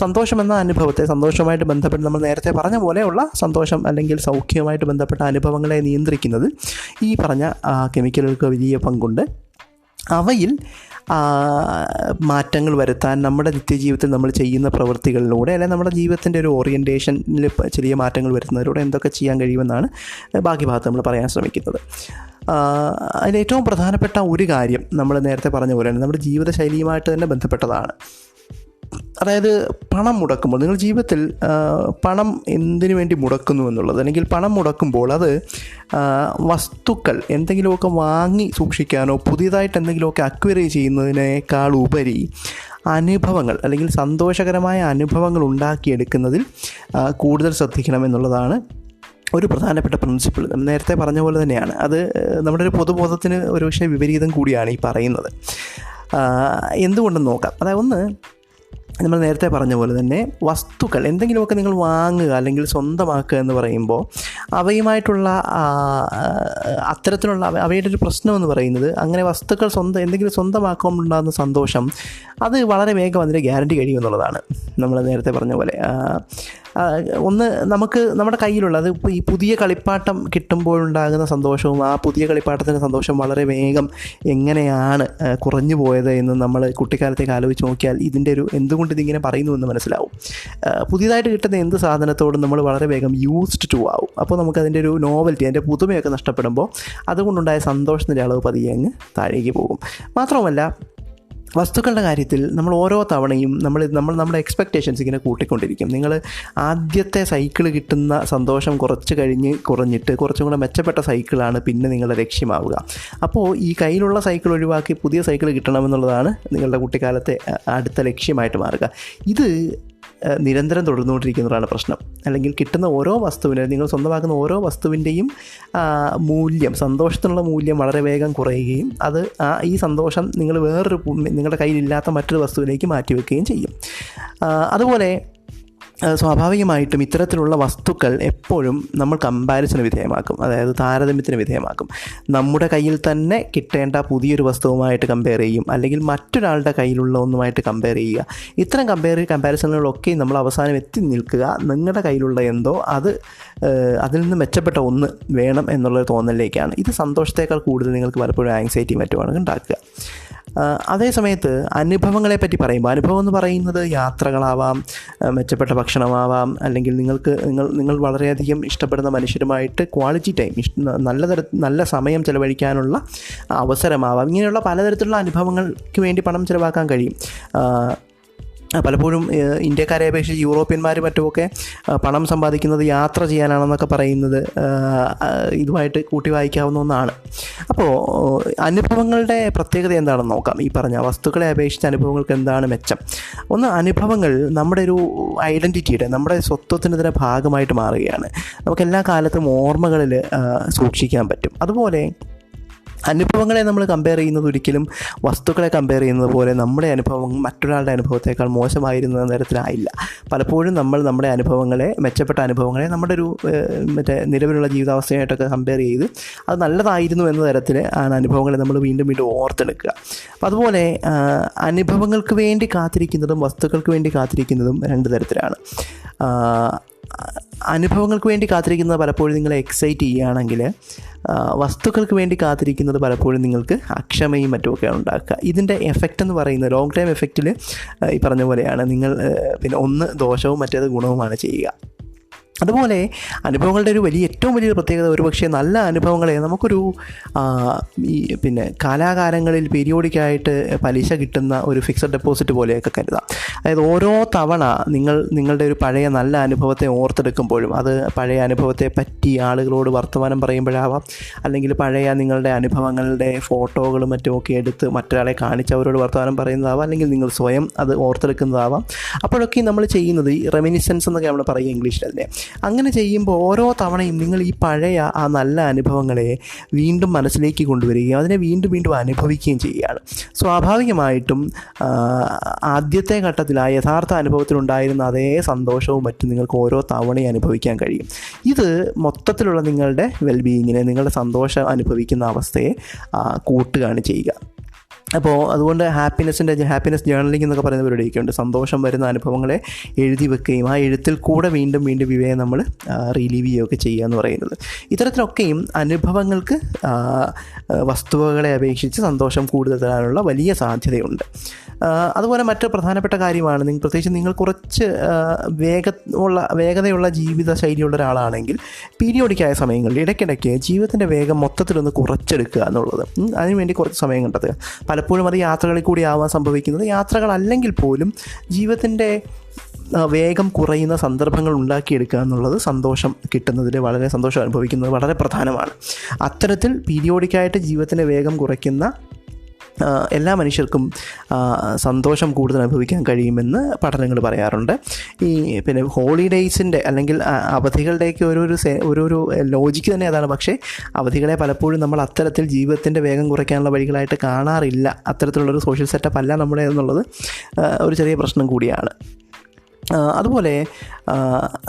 സന്തോഷം എന്ന അനുഭവത്തെ സന്തോഷമായിട്ട് ബന്ധപ്പെട്ട് നമ്മൾ നേരത്തെ പറഞ്ഞ പോലെയുള്ള സന്തോഷം അല്ലെങ്കിൽ സൗഖ്യവുമായിട്ട് ബന്ധപ്പെട്ട അനുഭവങ്ങളെ നിയന്ത്രിക്കുന്നത് ഈ പറഞ്ഞ കെമിക്കലുകൾക്ക് വലിയ പങ്കുണ്ട്. അവയിൽ മാറ്റങ്ങൾ വരുത്താൻ നമ്മുടെ നിത്യജീവിതത്തിൽ നമ്മൾ ചെയ്യുന്ന പ്രവൃത്തികളിലൂടെ അല്ലെങ്കിൽ നമ്മുടെ ജീവിതത്തിന്റെ ഒരു ഓറിയന്റേഷനിൽ ചെറിയ മാറ്റങ്ങൾ വരുത്തുന്നതിലൂടെ എന്തൊക്കെ ചെയ്യാൻ കഴിയുമെന്നാണ് ബാക്കി ഭാഗത്ത് നമ്മൾ പറയാൻ ശ്രമിക്കുന്നത്. അതിൽ ഏറ്റവും പ്രധാനപ്പെട്ട ഒരു കാര്യം നമ്മൾ നേരത്തെ പറഞ്ഞ പോലെ തന്നെ നമ്മുടെ ജീവിതശൈലിയുമായിട്ട് തന്നെ ബന്ധപ്പെട്ടതാണ്. അതായത് പണം മുടക്കുമ്പോൾ നിങ്ങൾ ജീവിതത്തിൽ പണം എന്തിനു വേണ്ടി മുടക്കുന്നു എന്നുള്ളത് അല്ലെങ്കിൽ പണം മുടക്കുമ്പോൾ അത് വസ്തുക്കൾ എന്തെങ്കിലുമൊക്കെ വാങ്ങി സൂക്ഷിക്കാനോ പുതിയതായിട്ട് എന്തെങ്കിലുമൊക്കെ അക്വയർ ചെയ്യുന്നതിനേക്കാൾ ഉപരി അനുഭവങ്ങൾ അല്ലെങ്കിൽ സന്തോഷകരമായ അനുഭവങ്ങൾ ഉണ്ടാക്കിയെടുക്കുന്നതിൽ കൂടുതൽ ശ്രദ്ധിക്കണം എന്നുള്ളതാണ് ഒരു പ്രധാനപ്പെട്ട പ്രിൻസിപ്പിൾ നേരത്തെ പറഞ്ഞ പോലെ തന്നെയാണ്. അത് നമ്മുടെ ഒരു പൊതുബോധത്തിന് ഒരുപക്ഷെ വിപരീതം കൂടിയാണ് ഈ പറയുന്നത്. എന്തുകൊണ്ടെന്ന് നോക്കാം. അതായത് ഒന്ന് നമ്മൾ നേരത്തെ പറഞ്ഞ പോലെ തന്നെ വസ്തുക്കൾ എന്തെങ്കിലുമൊക്കെ നിങ്ങൾ വാങ്ങുക അല്ലെങ്കിൽ സ്വന്തമാക്കുക എന്ന് പറയുമ്പോൾ അവയുമായിട്ടുള്ള അത്തരത്തിലുള്ള അവ- അവയുടെ ഒരു പ്രശ്നം എന്ന് പറയുന്നത് അങ്ങനെ വസ്തുക്കൾ സ്വന്തം എന്തെങ്കിലും സ്വന്തമാക്കുമ്പോൾ ഉണ്ടാകുന്ന സന്തോഷം അത് വളരെ വേഗം അതിന്റെ ഗ്യാരണ്ടി കഴിയുമെന്നുള്ളതാണ് നമ്മൾ നേരത്തെ പറഞ്ഞ പോലെ ഒന്ന് നമുക്ക് നമ്മുടെ കയ്യിലുള്ള അത് ഇപ്പോൾ ഈ പുതിയ കളിപ്പാട്ടം കിട്ടുമ്പോഴുണ്ടാകുന്ന സന്തോഷവും ആ പുതിയ കളിപ്പാട്ടത്തിന്റെ സന്തോഷം വളരെ വേഗം എങ്ങനെയാണ് കുറഞ്ഞു പോയത് എന്ന് നമ്മൾ കുട്ടിക്കാലത്തേക്ക് ആലോചിച്ച് നോക്കിയാൽ ഇതിന്റെ ഒരു എന്തുകൊണ്ട് ഇതിങ്ങനെ പറയുന്നു എന്ന് മനസ്സിലാവും. പുതിയതായിട്ട് കിട്ടുന്ന എന്ത് സാധനത്തോടും നമ്മൾ വളരെ വേഗം യൂസ്ഡ് ടു ആവും. അപ്പോൾ നമുക്ക് അതിന്റെ ഒരു നോവൽറ്റി അതിന്റെ പുതുമയൊക്കെ നഷ്ടപ്പെടുമ്പോൾ അതുകൊണ്ടുണ്ടായ സന്തോഷത്തിന്റെ അളവ് പതിയെ അങ്ങ് താഴേക്ക് പോകും. മാത്രവുമല്ല വസ്തുക്കളുടെ കാര്യത്തിൽ നമ്മൾ ഓരോ തവണയും നമ്മൾ നമ്മൾ നമ്മുടെ എക്സ്പെക്റ്റേഷൻസ് ഇങ്ങനെ കൂട്ടിക്കൊണ്ടിരിക്കും. നിങ്ങൾ ആദ്യത്തെ സൈക്കിൾ കിട്ടുന്ന സന്തോഷം കുറച്ച് കഴിഞ്ഞ് കുറഞ്ഞിട്ട് കുറച്ചും കൂടെ മെച്ചപ്പെട്ട സൈക്കിളാണ് പിന്നെ നിങ്ങളുടെ ലക്ഷ്യമാവുക. അപ്പോൾ ഈ കയ്യിലുള്ള സൈക്കിൾ ഒഴിവാക്കി പുതിയ സൈക്കിൾ കിട്ടണമെന്നുള്ളതാണ് നിങ്ങളുടെ കുട്ടിക്കാലത്തെ അടുത്ത ലക്ഷ്യമായിട്ട് മാറുക. ഇത് നിരന്തരം തുടർന്നുകൊണ്ടിരിക്കുന്നതാണ് പ്രശ്നം. അല്ലെങ്കിൽ കിട്ടുന്ന ഓരോ വസ്തുവിന് നിങ്ങൾ സ്വന്തമാക്കുന്ന ഓരോ വസ്തുവിന്റെയും മൂല്യം സന്തോഷത്തിനുള്ള മൂല്യം വളരെ വേഗം കുറയുകയും അത് ആ ഈ സന്തോഷം നിങ്ങൾ വേറൊരു നിങ്ങളുടെ കയ്യിലില്ലാത്ത മറ്റൊരു വസ്തുവിലേക്ക് മാറ്റിവെക്കുകയും ചെയ്യും. അതുപോലെ സ്വാഭാവികമായിട്ടും ഇത്തരത്തിലുള്ള വസ്തുക്കൾ എപ്പോഴും നമ്മൾ കമ്പാരിസന് വിധേയമാക്കും. അതായത് താരതമ്യത്തിന് വിധേയമാക്കും. നമ്മുടെ കയ്യിൽ തന്നെ കിട്ടേണ്ട പുതിയൊരു വസ്തുവുമായിട്ട് കമ്പയർ ചെയ്യും. അല്ലെങ്കിൽ മറ്റൊരാളുടെ കയ്യിലുള്ള ഒന്നുമായിട്ട് കമ്പയർ ചെയ്യുക. ഇത്തരം കമ്പയർ കമ്പാരിസണുകളൊക്കെ നമ്മൾ അവസാനം എത്തി നിൽക്കുക. നിങ്ങളുടെ കയ്യിലുള്ള എന്തോ അത് അതിൽ നിന്ന് മെച്ചപ്പെട്ട ഒന്ന് വേണം എന്നുള്ളൊരു തോന്നലിലേക്കാണ്. ഇത് സന്തോഷത്തേക്കാൾ കൂടുതൽ നിങ്ങൾക്ക് പലപ്പോഴും ആങ്സൈറ്റി മറ്റുമാണ് ഉണ്ടാക്കുക. അതേ സമയത്ത് അനുഭവങ്ങളെ പറ്റി പറയുമ്പോൾ അനുഭവം എന്ന് പറയുന്നത് യാത്രകളാവാം മെച്ചപ്പെട്ട ഭക്ഷണമാവാം അല്ലെങ്കിൽ നിങ്ങൾക്ക് നിങ്ങൾ നിങ്ങൾ വളരെയധികം ഇഷ്ടപ്പെടുന്ന മനുഷ്യരുമായിട്ട് ക്വാളിറ്റി ടൈം നല്ല തര നല്ല സമയം ചിലവഴിക്കാനുള്ള അവസരമാവാം. ഇങ്ങനെയുള്ള പലതരത്തിലുള്ള അനുഭവങ്ങൾക്ക് വേണ്ടി പണം ചിലവാക്കാൻ കഴിയും. പലപ്പോഴും ഇന്ത്യക്കാരെ അപേക്ഷിച്ച് യൂറോപ്യന്മാർ മറ്റുമൊക്കെ പണം സമ്പാദിക്കുന്നത് യാത്ര ചെയ്യാനാണെന്നൊക്കെ പറയുന്നത് ഇതുമായിട്ട് കൂട്ടി വായിക്കാവുന്ന ഒന്നാണ്. അപ്പോൾ അനുഭവങ്ങളുടെ പ്രത്യേകത എന്താണെന്ന് നോക്കാം. ഈ പറഞ്ഞ വസ്തുക്കളെ അപേക്ഷിച്ച് അനുഭവങ്ങൾക്ക് എന്താണ് മെച്ചം? ഒന്ന് അനുഭവങ്ങൾ നമ്മുടെ ഒരു ഐഡന്റിറ്റിയുടെ നമ്മുടെ സ്വത്വത്തിന്റെ ഭാഗമായിട്ട് മാറുകയാണ്. നമുക്ക് എല്ലാ കാലത്തും ഓർമ്മകളിൽ സൂക്ഷിക്കാൻ പറ്റും. അതുപോലെ അനുഭവങ്ങളെ നമ്മൾ കമ്പയർ ചെയ്യുന്നത് ഒരിക്കലും വസ്തുക്കളെ കമ്പയർ ചെയ്യുന്നത് പോലെ നമ്മുടെ അനുഭവം മറ്റൊരാളുടെ അനുഭവത്തേക്കാൾ മോശമായിരുന്ന തരത്തിലായില്ല. പലപ്പോഴും നമ്മൾ നമ്മുടെ അനുഭവങ്ങളെ മെച്ചപ്പെട്ട അനുഭവങ്ങളെ നമ്മുടെ ഒരു മറ്റേ നിലവിലുള്ള ജീവിതാവസ്ഥയായിട്ടൊക്കെ കമ്പയർ ചെയ്ത് അത് നല്ലതായിരുന്നു എന്ന തരത്തിൽ ആണ് അനുഭവങ്ങളെ നമ്മൾ വീണ്ടും വീണ്ടും ഓർത്തെടുക്കുക. അപ്പോൾ അതുപോലെ അനുഭവങ്ങൾക്ക് വേണ്ടി കാത്തിരിക്കുന്നതും വസ്തുക്കൾക്ക് വേണ്ടി കാത്തിരിക്കുന്നതും രണ്ട് തരത്തിലാണ്. ആ, അനുഭവങ്ങൾക്ക് വേണ്ടി കാത്തിരിക്കുന്നത് പലപ്പോഴും നിങ്ങളെ എക്സൈറ്റ് ചെയ്യുകയാണെങ്കിൽ വസ്തുക്കൾക്ക് വേണ്ടി കാത്തിരിക്കുന്നത് പലപ്പോഴും നിങ്ങൾക്ക് അക്ഷമയും മറ്റുമൊക്കെ ഉണ്ടാക്കുക. ഇതിന്റെ എഫക്റ്റ് എന്ന് പറയുന്നത് ലോങ് ടൈം എഫക്റ്റിൽ ഈ പറഞ്ഞ പോലെയാണ്. നിങ്ങൾ പിന്നെ ഒന്ന് ദോഷവും മറ്റേത് ഗുണവുമാണ് ചെയ്യുക. അതുപോലെ അനുഭവങ്ങളുടെ ഒരു വലിയ ഏറ്റവും വലിയൊരു പ്രത്യേകത ഒരുപക്ഷെ നല്ല അനുഭവങ്ങളെ നമുക്കൊരു ഈ പിന്നെ കാലാകാലങ്ങളിൽ പീരിയോഡിക്കായിട്ട് പലിശ കിട്ടുന്ന ഒരു ഫിക്സഡ് ഡെപ്പോസിറ്റ് പോലെയൊക്കെ കരുതാം. അതായത് ഓരോ തവണ നിങ്ങൾ നിങ്ങളുടെ ഒരു പഴയ നല്ല അനുഭവത്തെ ഓർത്തെടുക്കുമ്പോഴും അത് പഴയ അനുഭവത്തെ പറ്റി ആളുകളോട് വർത്തമാനം പറയുമ്പോഴാവാം. അല്ലെങ്കിൽ പഴയ നിങ്ങളുടെ അനുഭവങ്ങളുടെ ഫോട്ടോകളും മറ്റുമൊക്കെ എടുത്ത് മറ്റൊരാളെ കാണിച്ച് അവരോട് വർത്തമാനം പറയുന്നതാവാം. അല്ലെങ്കിൽ നിങ്ങൾ സ്വയം അത് ഓർത്തെടുക്കുന്നതാവാം. അപ്പോഴൊക്കെ നമ്മൾ ചെയ്യുന്നത് ഈ റെമിനിസൻസ് എന്നൊക്കെ നമ്മൾ പറയുക ഇംഗ്ലീഷിൽ അതിനെ. അങ്ങനെ ചെയ്യുമ്പോൾ ഓരോ തവണയും നിങ്ങൾ ഈ പഴയ ആ നല്ല അനുഭവങ്ങളെ വീണ്ടും മനസ്സിലേക്ക് കൊണ്ടുവരികയും അതിനെ വീണ്ടും വീണ്ടും അനുഭവിക്കുകയും ചെയ്യുകയാണ്. സ്വാഭാവികമായിട്ടും ആദ്യത്തെ ഘട്ടത്തിൽ ആ യഥാർത്ഥ അനുഭവത്തിലുണ്ടായിരുന്ന അതേ സന്തോഷവും മറ്റും നിങ്ങൾക്ക് ഓരോ തവണയും അനുഭവിക്കാൻ കഴിയും. ഇത് മൊത്തത്തിലുള്ള നിങ്ങളുടെ വെൽബീയിങ്ങിനെ നിങ്ങളുടെ സന്തോഷം അനുഭവിക്കുന്ന അവസ്ഥയെ കൂട്ടുകയാണ് ചെയ്യുക. അപ്പോൾ അതുകൊണ്ട് ഹാപ്പിനെസ്സിന്റെ ഹാപ്പിനെസ് ജേർണലിംഗ് എന്നൊക്കെ പറയുന്ന പരിപാടിയൊക്കെ ഉണ്ട് സന്തോഷം വരുന്ന അനുഭവങ്ങളെ എഴുതി വെക്കുകയും ആ എഴുത്തിൽ കൂടെ വീണ്ടും വീണ്ടും ഇവയെ നമ്മൾ റിലീവ് ചെയ്യുകയൊക്കെ ചെയ്യുക എന്ന് പറയുന്നത്. ഇത്തരത്തിലൊക്കെയും അനുഭവങ്ങൾക്ക് വസ്തുവകളെ അപേക്ഷിച്ച് സന്തോഷം കൂടുതൽ തരാനുള്ള വലിയ സാധ്യതയുണ്ട്. അതുപോലെ മറ്റൊരു പ്രധാനപ്പെട്ട കാര്യമാണ് നിങ്ങൾ പ്രത്യേകിച്ച് നിങ്ങൾ കുറച്ച് വേഗ ഉള്ള വേഗതയുള്ള ജീവിത ശൈലിയുള്ള ഒരാളാണെങ്കിൽ പീരിയോഡിക്കായ സമയങ്ങളിൽ ഇടയ്ക്കിടയ്ക്ക് ജീവിതത്തിന്റെ വേഗം മൊത്തത്തിലൊന്ന് കുറച്ചെടുക്കുക എന്നുള്ളത്. അതിനുവേണ്ടി കുറച്ച് സമയം കണ്ടെത്തുക. പലപ്പോഴും അത് യാത്രകളിൽ കൂടി ആവാൻ സംഭവിക്കുന്നത് യാത്രകളല്ലെങ്കിൽ പോലും ജീവിതത്തിന്റെ വേഗം കുറയുന്ന സന്ദർഭങ്ങൾ ഉണ്ടാക്കിയെടുക്കുക എന്നുള്ളത് സന്തോഷം കിട്ടുന്നതിൽ വളരെ സന്തോഷം അനുഭവിക്കുന്നത് വളരെ പ്രധാനമാണ്. അത്തരത്തിൽ പീരിയോഡിക്കായിട്ട് ജീവിതത്തിന്റെ വേഗം കുറയ്ക്കുന്ന എല്ലാ മനുഷ്യർക്കും സന്തോഷം കൂടുതൽ അനുഭവിക്കാൻ കഴിയുമെന്ന് പഠനങ്ങൾ പറയാറുണ്ട്. ഈ പിന്നെ ഹോളിഡേയ്സിന്റെ അല്ലെങ്കിൽ അവധികളുടെയൊക്കെ ഓരോരോ ഓരോരോ ലോജിക്ക് തന്നെ അതാണ്. പക്ഷേ അവധികളെ പലപ്പോഴും നമ്മൾ അത്തരത്തിൽ ജീവിതത്തിന്റെ വേഗം കുറയ്ക്കാനുള്ള വഴികളായിട്ട് കാണാറില്ല. അത്തരത്തിലുള്ളൊരു സോഷ്യൽ സെറ്റപ്പ് അല്ല നമ്മുടെ എന്നുള്ളത് ഒരു ചെറിയ പ്രശ്നം കൂടിയാണ്. അതുപോലെ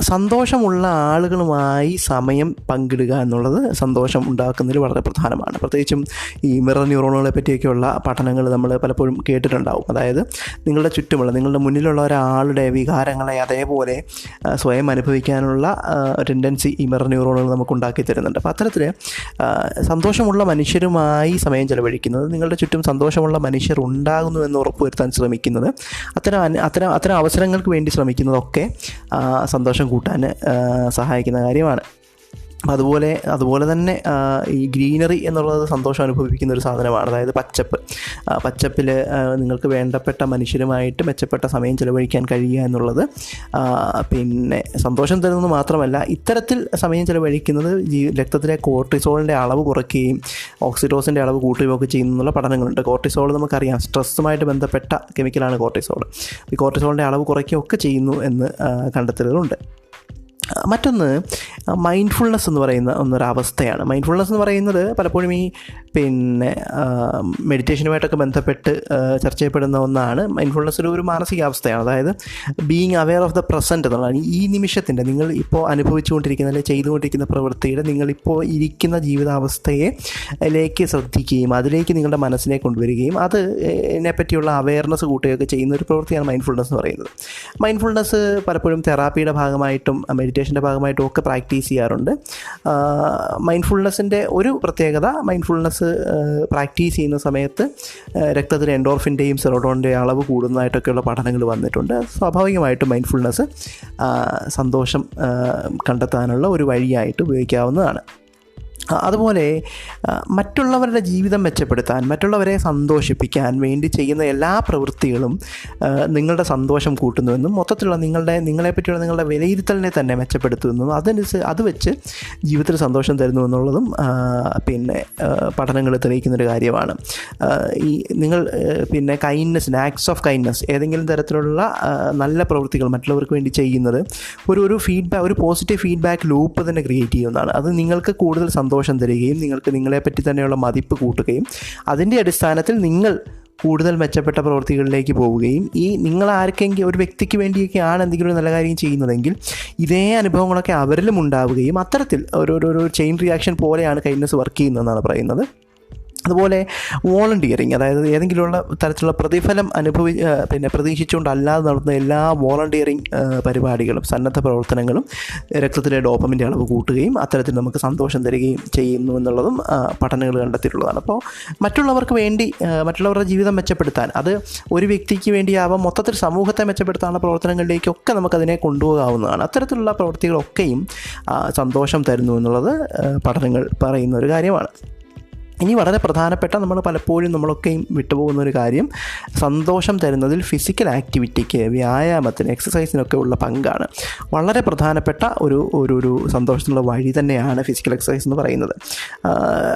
സന്തോഷമുള്ള ആളുകളുമായി സമയം പങ്കിടുക എന്നുള്ളത് സന്തോഷം ഉണ്ടാക്കുന്നതിൽ വളരെ പ്രധാനമാണ്. പ്രത്യേകിച്ചും ഈ മിറർ ന്യൂറോണുകളെ പറ്റിയൊക്കെയുള്ള പഠനങ്ങൾ നമ്മൾ പലപ്പോഴും കേട്ടിട്ടുണ്ടാവും. അതായത് നിങ്ങളുടെ ചുറ്റുമുള്ള നിങ്ങളുടെ മുന്നിലുള്ള ഒരാളുടെ വികാരങ്ങളെ അതേപോലെ സ്വയം അനുഭവിക്കാനുള്ള ടെൻഡൻസി ഈ മിറർ ന്യൂറോണുകൾ നമുക്ക് ഉണ്ടാക്കി തരുന്നുണ്ട്. അപ്പോൾ അത്തരത്തിൽ സന്തോഷമുള്ള മനുഷ്യരുമായി സമയം ചെലവഴിക്കുന്നത് നിങ്ങളുടെ ചുറ്റും സന്തോഷമുള്ള മനുഷ്യർ ഉണ്ടാകുന്നു എന്ന് ഉറപ്പുവരുത്താൻ ശ്രമിക്കുന്നത് അത്തരം അത്തരം അത്തരം അവസരങ്ങൾക്ക് വേണ്ടി ശ്രമിക്കുന്നതൊക്കെ സന്തോഷം കൂട്ടാൻ സഹായിക്കുന്ന കാര്യമാണ്. അതുപോലെ അതുപോലെ തന്നെ ഈ ഗ്രീനറി എന്നുള്ളത് സന്തോഷം അനുഭവിക്കുന്ന ഒരു സാധനമാണ്. അതായത് പച്ചപ്പ്. പച്ചപ്പിൽ നിങ്ങൾക്ക് വേണ്ടപ്പെട്ട മനുഷ്യരുമായിട്ട് മെച്ചപ്പെട്ട സമയം ചിലവഴിക്കാൻ കഴിയുക എന്നുള്ളത് പിന്നെ സന്തോഷം തരുന്നത് മാത്രമല്ല ഇത്തരത്തിൽ സമയം ചിലവഴിക്കുന്നത് ജീ രക്തത്തിലെ കോർട്ടിസോളിന്റെ അളവ് കുറയ്ക്കുകയും ഓക്സിഡോസിന്റെ അളവ് കൂട്ടുകയും ഒക്കെ ചെയ്യുന്നുള്ള പഠനങ്ങളുണ്ട്. കോർട്ടിസോൾ നമുക്കറിയാം സ്ട്രെസ്സുമായിട്ട് ബന്ധപ്പെട്ട കെമിക്കലാണ് കോർട്ടിസോൾ ഈ കോർട്ടിസോളിന്റെ അളവ് കുറയ്ക്കുകയൊക്കെ ചെയ്യുന്നു എന്ന് കണ്ടെത്തലുകളുണ്ട്. മറ്റൊന്ന് മൈൻഡ്ഫുൾനെസ് എന്ന് പറയുന്ന ഒന്നൊരവസ്ഥയാണ്. മൈൻഡ്ഫുൾനെസ് എന്ന് പറയുന്നത് പലപ്പോഴും ഈ പിന്നെ മെഡിറ്റേഷനുമായിട്ടൊക്കെ ബന്ധപ്പെട്ട് ചർച്ച ചെയ്യപ്പെടുന്ന ഒന്നാണ്. മൈൻഡ്ഫുൾനെസ് ഒരു മാനസികാവസ്ഥയാണ്. അതായത് being aware of the present എന്നുള്ളതാണ്. ഈ നിമിഷത്തിന്റെ നിങ്ങൾ ഇപ്പോൾ അനുഭവിച്ചുകൊണ്ടിരിക്കുന്ന അല്ലെങ്കിൽ ചെയ്തുകൊണ്ടിരിക്കുന്ന പ്രവൃത്തിയുടെ നിങ്ങളിപ്പോൾ ഇരിക്കുന്ന ജീവിതാവസ്ഥയെ ലേക്ക് ശ്രദ്ധിക്കുകയും അതിലേക്ക് നിങ്ങളുടെ മനസ്സിനെ കൊണ്ടുവരികയും അത് പറ്റിയുള്ള അവയർനെസ് കൂട്ടുകയൊക്കെ ചെയ്യുന്ന ഒരു പ്രവൃത്തിയാണ് മൈൻഡ്ഫുൾനെസ് എന്ന് പറയുന്നത്. മൈൻഡ്ഫുൾനെസ് പലപ്പോഴും തെറാപ്പിയുടെ ഭാഗമായിട്ടും മെഡിറ്റേഷന്റെ ഭാഗമായിട്ടും ഒക്കെ പ്രാക്ടീസ് ചെയ്യാറുണ്ട്. മൈൻഡ്ഫുൾനെസ്സിന്റെ ഒരു പ്രത്യേകത മൈൻഡ്ഫുൾനെസ് പ്രാക്ടീസ് ചെയ്യുന്ന സമയത്ത് രക്തത്തിൽ എൻഡോർഫിന്റെയും സെറോട്ടോണിന്റെയും അളവ് കൂടുന്നതായിട്ടൊക്കെയുള്ള പഠനങ്ങൾ വന്നിട്ടുണ്ട്. സ്വാഭാവികമായിട്ടും മൈൻഡ്ഫുൾനെസ് സന്തോഷം കണ്ടെത്താനുള്ള ഒരു വഴിയായിട്ട് ഉപയോഗിക്കാവുന്നതാണ്. അതുപോലെ മറ്റുള്ളവരുടെ ജീവിതം മെച്ചപ്പെടുത്താൻ മറ്റുള്ളവരെ സന്തോഷിപ്പിക്കാൻ വേണ്ടി ചെയ്യുന്ന എല്ലാ പ്രവൃത്തികളും നിങ്ങളുടെ സന്തോഷം കൂട്ടുന്നുവെന്നും മൊത്തത്തിലുള്ള നിങ്ങളുടെ നിങ്ങളെപ്പറ്റിയുള്ള നിങ്ങളുടെ വിലയിരുത്തലിനെ തന്നെ മെച്ചപ്പെടുത്തുമെന്നും അതനുസരിച്ച് അത് വെച്ച് ജീവിതത്തിൽ സന്തോഷം തരുന്നു എന്നുള്ളതും പിന്നെ പഠനങ്ങൾ തെളിയിക്കുന്നൊരു കാര്യമാണ്. ഈ നിങ്ങൾ പിന്നെ കൈൻഡ്നെസ്സിന് ആക്ട്സ് ഓഫ് കൈൻഡ്നെസ് ഏതെങ്കിലും തരത്തിലുള്ള നല്ല പ്രവൃത്തികൾ മറ്റുള്ളവർക്ക് വേണ്ടി ചെയ്യുന്നത് ഒരു ഒരു ഫീഡ്ബാക്ക് ഒരു പോസിറ്റീവ് ഫീഡ്ബാക്ക് ലൂപ്പ് തന്നെ ക്രിയേറ്റ് ചെയ്യുന്നതാണ്. അത് നിങ്ങൾക്ക് കൂടുതൽ സന്തോഷം തരികയും നിങ്ങൾക്ക് നിങ്ങളെപ്പറ്റി തന്നെയുള്ള മതിപ്പ് കൂട്ടുകയും അതിന്റെ അടിസ്ഥാനത്തിൽ നിങ്ങൾ കൂടുതൽ മെച്ചപ്പെട്ട പ്രവൃത്തികളിലേക്ക് പോവുകയും ഈ നിങ്ങൾ ആർക്കെങ്കിലും ഒരു വ്യക്തിക്ക് വേണ്ടിയൊക്കെയാണ് എന്തെങ്കിലും ഒരു നല്ല കാര്യം ചെയ്യുന്നതെങ്കിൽ ഇതേ അനുഭവങ്ങളൊക്കെ അവരിലും ഉണ്ടാവുകയും അത്തരത്തിൽ ഒരു- ഒരു ചെയിൻ റിയാക്ഷൻ പോലെയാണ് കൈൻഡ്നസ് വർക്ക് ചെയ്യുന്നതെന്നാണ് പറയുന്നത്. അതുപോലെ വോളണ്ടിയറിങ് അതായത് ഏതെങ്കിലുമുള്ള തരത്തിലുള്ള പ്രതിഫലം അനുഭവി പിന്നെ പ്രതീക്ഷിച്ചുകൊണ്ടല്ലാതെ നടത്തുന്ന എല്ലാ വോളണ്ടിയറിങ് പരിപാടികളും സന്നദ്ധ പ്രവർത്തനങ്ങളും രക്തത്തിലെ ഡോപ്പമിന്റെ അളവ് കൂട്ടുകയും അത്തരത്തിൽ നമുക്ക് സന്തോഷം തരികയും ചെയ്യുന്നു എന്നുള്ളതും പഠനങ്ങൾ കണ്ടെത്തിയിട്ടുള്ളതാണ്. അപ്പോൾ മറ്റുള്ളവർക്ക് വേണ്ടി മറ്റുള്ളവരുടെ ജീവിതം മെച്ചപ്പെടുത്താൻ അത് ഒരു വ്യക്തിക്ക് വേണ്ടിയാവാം മൊത്തത്തിൽ സമൂഹത്തെ മെച്ചപ്പെടുത്താനുള്ള പ്രവർത്തനങ്ങളിലേക്കൊക്കെ നമുക്കതിനെ കൊണ്ടുപോകാവുന്നതാണ്. അത്തരത്തിലുള്ള പ്രവൃത്തികളൊക്കെയും ആ, സന്തോഷം തരുന്നു എന്നുള്ളത് പഠനങ്ങൾ പറയുന്ന ഒരു കാര്യമാണ്. ഇനി വളരെ പ്രധാനപ്പെട്ട നമ്മൾ പലപ്പോഴും നമ്മളൊക്കെയും വിട്ടുപോകുന്ന ഒരു കാര്യം സന്തോഷം തരുന്നതിൽ ഫിസിക്കൽ ആക്ടിവിറ്റിക്ക് വ്യായാമത്തിന് എക്സസൈസിനൊക്കെ ഉള്ള പങ്കാണ്. വളരെ പ്രധാനപ്പെട്ട ഒരു ഒരു ഒരു സന്തോഷത്തിനുള്ള വഴി തന്നെയാണ് ഫിസിക്കൽ എക്സസൈസ് എന്ന് പറയുന്നത്.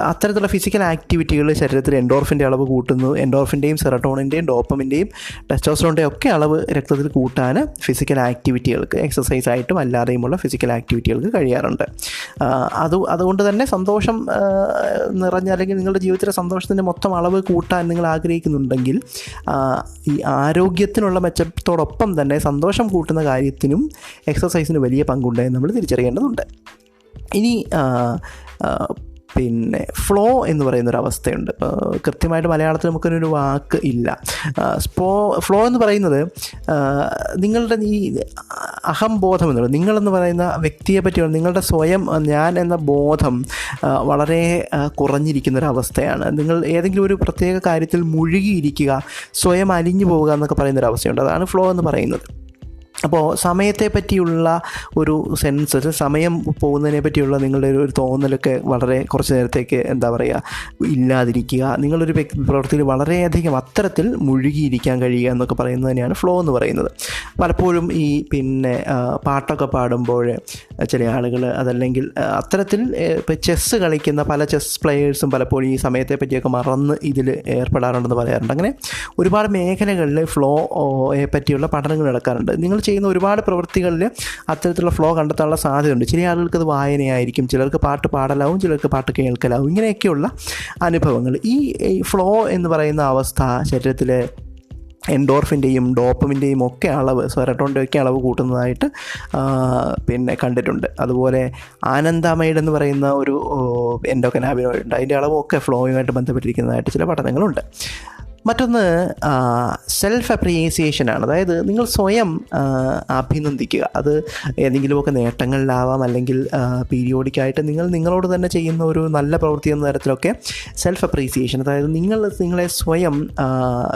അത്തരത്തിലുള്ള ഫിസിക്കൽ ആക്ടിവിറ്റികൾ ശരീരത്തിൽ എൻഡോർഫിന്റെ അളവ് കൂട്ടുന്നു. എൻഡോർഫിന്റെയും സെറട്ടോണിന്റെയും ഡോപ്പമിന്റെയും ടെസ്റ്റോസ്റ്ററോണിന്റെയും ഒക്കെ അളവ് രക്തത്തിൽ കൂട്ടാൻ ഫിസിക്കൽ ആക്ടിവിറ്റികൾക്ക് എക്സസൈസ് ആയിട്ടും അല്ലാതെയുമുള്ള ഫിസിക്കൽ ആക്ടിവിറ്റികൾക്ക് കഴിയാറുണ്ട്. അത് അതുകൊണ്ട് തന്നെ സന്തോഷം നിറഞ്ഞ അല്ലെങ്കിൽ നിങ്ങളുടെ ജീവിതത്തിലെ സന്തോഷത്തിന്റെ മൊത്തം അളവ് കൂട്ടാൻ നിങ്ങൾ ആഗ്രഹിക്കുന്നുണ്ടെങ്കിൽ ഈ ആരോഗ്യത്തിനുള്ള മെച്ചത്തോടൊപ്പം തന്നെ സന്തോഷം കൂട്ടുന്ന കാര്യത്തിനും എക്സസൈസിന് വലിയ പങ്കുണ്ടെന്ന് നമ്മൾ തിരിച്ചറിയേണ്ടതുണ്ട്. ഇനി പിന്നെ ഫ്ലോ എന്ന് പറയുന്നൊരു അവസ്ഥയുണ്ട് കൃത്യമായിട്ട് മലയാളത്തിൽ നമുക്കൊരു വാക്ക് ഇല്ല. സ്പോ ഫ്ലോ എന്ന് പറയുന്നത് നിങ്ങളുടെ ഈ അഹംബോധം എന്നുള്ളത് നിങ്ങളെന്ന് പറയുന്ന വ്യക്തിയെ പറ്റിയുള്ള നിങ്ങളുടെ സ്വയം ഞാൻ എന്ന ബോധം വളരെ കുറഞ്ഞിരിക്കുന്ന ഒരു അവസ്ഥയാണ് നിങ്ങൾ ഏതെങ്കിലും ഒരു പ്രത്യേക കാര്യത്തിൽ മുഴുകിയിരിക്കുക സ്വയം അലിഞ്ഞു പോവുക എന്നൊക്കെ പറയുന്നൊരു അവസ്ഥയുണ്ട് അതാണ് ഫ്ലോ എന്ന് പറയുന്നത്. അപ്പോൾ സമയത്തെ പറ്റിയുള്ള ഒരു സെൻസ് സമയം പോകുന്നതിനെ പറ്റിയുള്ള നിങ്ങളുടെ ഒരു തോന്നലൊക്കെ വളരെ കുറച്ച് നേരത്തേക്ക് എന്താ പറയുക ഇല്ലാതിരിക്കുക. നിങ്ങളൊരു പ്രവൃത്തിയിൽ വളരെയധികം അത്തരത്തിൽ മുഴുകിയിരിക്കാൻ കഴിയുക എന്നൊക്കെ പറയുന്നത് തന്നെയാണ് ഫ്ലോ എന്ന് പറയുന്നത്. പലപ്പോഴും ഈ പിന്നെ പാട്ടൊക്കെ പാടുമ്പോൾ ചില ആളുകൾ അതല്ലെങ്കിൽ അത്തരത്തിൽ ഇപ്പോൾ ചെസ്സ് കളിക്കുന്ന പല ചെസ് പ്ലെയേഴ്സും പലപ്പോഴും ഈ സമയത്തെ പറ്റിയൊക്കെ മറന്ന് ഇതിൽ ഏർപ്പെടാറുണ്ടെന്ന് പറയാറുണ്ട്. അങ്ങനെ ഒരുപാട് മേഖലകളിൽ ഫ്ലോ പറ്റിയുള്ള പഠനങ്ങൾ നടക്കാറുണ്ട്. നിങ്ങൾ ചെയ്യുന്ന ഒരുപാട് പ്രവൃത്തികളിൽ അത്തരത്തിലുള്ള ഫ്ലോ കണ്ടെത്താനുള്ള സാധ്യതയുണ്ട്. ചില ആളുകൾക്ക് അത് വായനയായിരിക്കും ചിലർക്ക് പാട്ട് പാടലാവും ചിലർക്ക് പാട്ട് കേൾക്കലാവും. ഇങ്ങനെയൊക്കെയുള്ള അനുഭവങ്ങൾ. ഈ ഫ്ലോ എന്ന് പറയുന്ന അവസ്ഥ ശരീരത്തിലെ എൻഡോർഫിന്റെയും ഡോപ്പമിന്റെയും ഒക്കെ അളവ് സെറട്ടോണിന്റെ ഒക്കെ അളവ് കൂട്ടുന്നതായിട്ട് പിന്നെ കണ്ടിട്ടുണ്ട്. അതുപോലെ ആനന്ദമൈഡ് എന്ന് പറയുന്ന ഒരു എൻഡോക്കനാബിനോയിഡ് ഉണ്ട് അതിന്റെ അളവൊക്കെ ഫ്ലോയുമായിട്ട് ബന്ധപ്പെട്ടിരിക്കുന്നതായിട്ട് ചില പഠനങ്ങളുണ്ട്. മറ്റൊന്ന് സെൽഫ് അപ്രിയേസിയേഷനാണ് അതായത് നിങ്ങൾ സ്വയം അഭിനന്ദിക്കുക. അത് ഏതെങ്കിലുമൊക്കെ നേട്ടങ്ങളിലാവാം അല്ലെങ്കിൽ പീരിയോഡിക്കായിട്ട് നിങ്ങൾ നിങ്ങളോട് തന്നെ ചെയ്യുന്ന ഒരു നല്ല പ്രവൃത്തി എന്ന തരത്തിലൊക്കെ സെൽഫ് അപ്രീസിയേഷൻ അതായത് നിങ്ങൾ നിങ്ങളെ സ്വയം